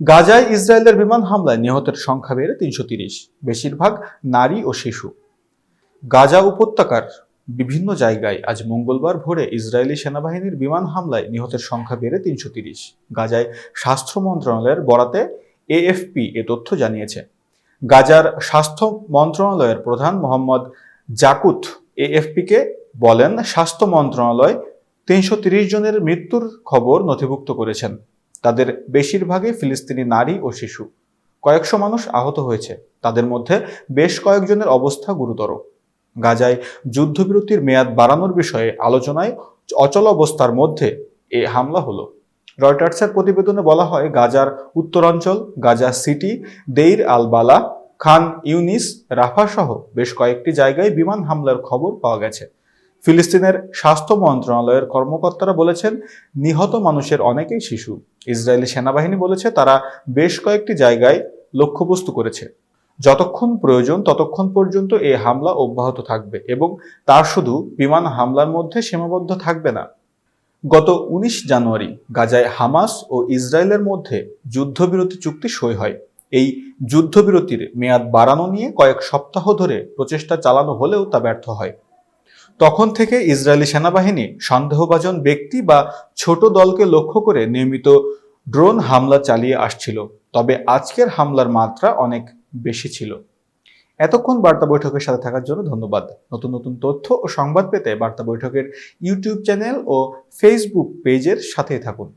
গাজায় ইসরায়েলের বিমান হামলায় নিহতের সংখ্যা বেড়ে তিনশো তিরিশ। বেশিরভাগ নারী ও শিশু। গাজা উপত্যকার বিভিন্ন জায়গায় আজ মঙ্গলবার ভোরে ইসরায়েলি সেনাবাহিনীর বিমান হামলায় নিহতের সংখ্যা বেড়ে তিনশো তিরিশ। গাজায় স্বাস্থ্য মন্ত্রণালয়ের বরাতে এএফপি এ তথ্য জানিয়েছে। গাজার স্বাস্থ্য মন্ত্রণালয়ের প্রধান মোহাম্মদ জাকুত এএফপিকে বলেন, স্বাস্থ্য মন্ত্রণালয় তিনশো জনের মৃত্যুর খবর নথিভুক্ত করেছেন। তাদের বেশিরভাগই ফিলিস্তিনি নারী ও শিশু। কয়েকশো মানুষ আহত হয়েছে। তাদের মধ্যে বেশ কয়েকজনের অবস্থা গুরুতর। গাজায় যুদ্ধবিরতির মেয়াদ বাড়ানোর বিষয়ে আলোচনায় অচল অবস্থার মধ্যে এ হামলা হলো। রয়টার্সের প্রতিবেদনে বলা হয়, গাজার উত্তরাঞ্চল, গাজা সিটি, দেইর আল বালা খান ইউনিস রাফা সহ বেশ কয়েকটি জায়গায় বিমান হামলার খবর পাওয়া গেছে। ফিলিস্তিনের স্বাস্থ্য মন্ত্রণালয়ের কর্মকর্তারা বলেছেন, নিহত মানুষের অনেকেই শিশু। ইসরায়েলি সেনাবাহিনী বলেছে, তারা বেশ কয়েকটি জায়গায় লক্ষ্যবস্তু করেছে। যতক্ষণ প্রয়োজন, ততক্ষণ পর্যন্ত এই হামলা অব্যাহত থাকবে এবং তার শুধু বিমান হামলার মধ্যে সীমাবদ্ধ থাকবে না। গত উনিশ জানুয়ারি গাজায় হামাস ও ইসরায়েলের মধ্যে যুদ্ধবিরতি চুক্তি সই হয়। এই যুদ্ধবিরতির মেয়াদ বাড়ানো নিয়ে কয়েক সপ্তাহ ধরে প্রচেষ্টা চালানো হলেও তা ব্যর্থ হয়। তখন থেকে ইসরায়েলি সেনাবাহিনী সন্দেহভাজন ব্যক্তি বা ছোট দলকে লক্ষ্য করে নিয়মিত ড্রোন হামলা চালিয়ে আসছিল, তবে আজকের হামলার মাত্রা অনেক বেশি ছিল। এতক্ষণ বার্তা বৈঠকের সাথে থাকার জন্য ধন্যবাদ। নতুন নতুন তথ্য ও সংবাদ পেতে বার্তা বৈঠকের ইউটিউব চ্যানেল ও ফেসবুক পেজের সাথেই থাকুন।